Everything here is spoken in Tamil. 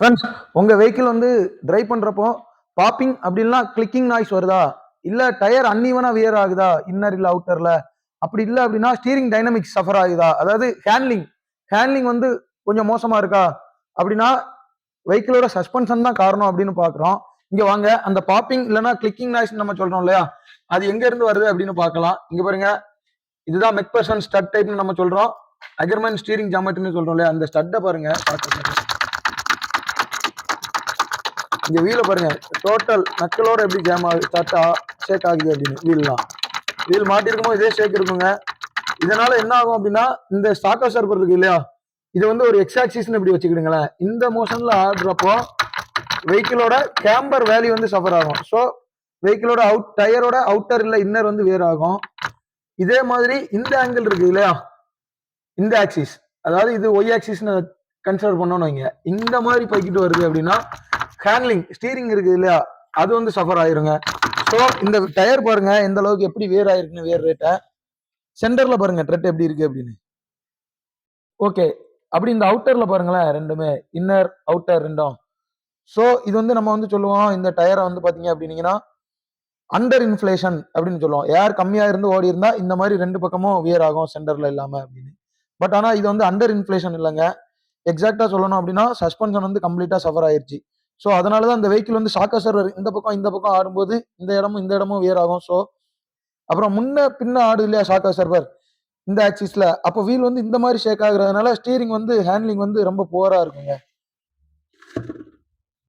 ஃப்ரெண்ட்ஸ் உங்க வெஹிக்கிள் வந்து டிரைவ் பண்றப்போ பாப்பிங் அப்படின்னா கிளிக்கிங் நாய்ஸ் வருதா? இல்ல டயர் அன்இவனா வியர் ஆகுதா? இன்னர் இல்ல அவுட்டர்ல அப்படி இல்ல அப்படின்னா ஸ்டீரிங் டைனமிக்ஸ் சஃபர் ஆகுதா? அதாவது ஹேண்ட்லிங் ஹேண்ட்லிங் வந்து கொஞ்சம் மோசமா இருக்கா? அப்படின்னா வெஹிக்கிளோட சஸ்பென்ஷன் தான் காரணம் அப்படின்னு பாக்குறோம் இங்க வாங்க அந்த பாப்பிங் இல்லைன்னா கிளிக்கிங் நாய்ஸ் நம்ம சொல்றோம் இல்லையா? அது எங்க இருந்து வருது அப்படின்னு பார்க்கலாம். இங்க பாருங்க இதுதான் மெக்பர்சன் ஸ்டட் டைப்னு நம்ம சொல்றோம். அகர்மன் ஸ்டீரிங் ஜாமெட்ரின்னு சொல்றோம் இல்லையா? அந்த ஸ்டட்டை பாருங்க. இங்கே வீலை பாருங்கள் டோட்டல் நக்கலோடு எப்படி ஜாம் ஆகுது ஸ்டார்ட் ஷேக் ஆகுது அப்படின்னு வீல்லாம். வீல் மாட்டிருக்குமோ இதே ஷேக் இருக்குங்க. இதனால என்ன ஆகும் அப்படின்னா இந்த ஸ்டாக்கா சர்ப்பர் இருக்கு இல்லையா இது வந்து ஒரு எக்ஸ் ஆக்சிஸ்னு இப்படி வச்சுக்கிடுங்களேன். இந்த மோஷனில் ஆடுறப்போ வெஹிக்கிளோட கேம்பர் வேல்யூ வந்து சஃபர் ஆகும். ஸோ வெஹிக்கிளோட அவுட் டயரோட அவுட்டர் இல்லை இன்னர் வந்து வேர் ஆகும். இதே மாதிரி இந்த ஆங்கிள் இருக்கு இல்லையா இந்த ஆக்சிஸ் அதாவது இது ஒய் ஆக்சிஸ்னு கன்சிடர் பண்ணோம்னு வைங்க. இந்த மாதிரி போய்கிட்டு வருது அப்படின்னா ஹேண்ட்லிங் ஸ்டீரிங் இருக்குது இல்லையா? அது வந்து சஃபர் ஆயிருங்க. ஸோ இந்த டயர் பாருங்க எந்த அளவுக்கு எப்படி வேர் ஆயிருக்குன்னு வேர் ரேட்டை சென்டர்ல பாருங்க ட்ரெட் எப்படி இருக்கு அப்படின்னு. ஓகே அப்படி இந்த அவுட்டர்ல பாருங்களேன் ரெண்டுமே. இன்னர் அவுட்டர் ரெண்டும். ஸோ இது வந்து நம்ம வந்து சொல்லுவோம் இந்த டயரை வந்து பார்த்தீங்க அப்படின்னீங்கன்னா அண்டர் இன்ஃப்ளேஷன் அப்படின்னு சொல்லுவோம். ஏர் கம்மியாக இருந்து ஓடி இருந்தால் இந்த மாதிரி ரெண்டு பக்கமும் வியர் ஆகும் சென்டரில் இல்லாமல் அப்படின்னு. பட் ஆனால் இது வந்து அண்டர் இன்ஃப்ளேஷன் இல்லைங்க. எக்ஸாக்டாக சொல்லணும் அப்படின்னா சஸ்பென்ஷன் வந்து கம்ப்ளீட்டாக சஃபர் ஆயிடுச்சு ஸோ அதனால தான் அந்த வெஹிக்கிள் வந்து ஷாக்கா சர்வர் இந்த பக்கம் இந்த பக்கம் ஆடும்போது இந்த இடமும் இந்த இடமும் வியர் ஆகும். ஸோ அப்புறம் முன்ன பின்ன ஆடு இல்லையா ஷாக்கா சர்வர் இந்த ஆக்சிஸில் அப்போ வீல் வந்து இந்த மாதிரி ஷேக் ஆகுறதுனால ஸ்டீரிங் வந்து ஹேண்ட்லிங் வந்து ரொம்ப புவராக இருக்குங்க.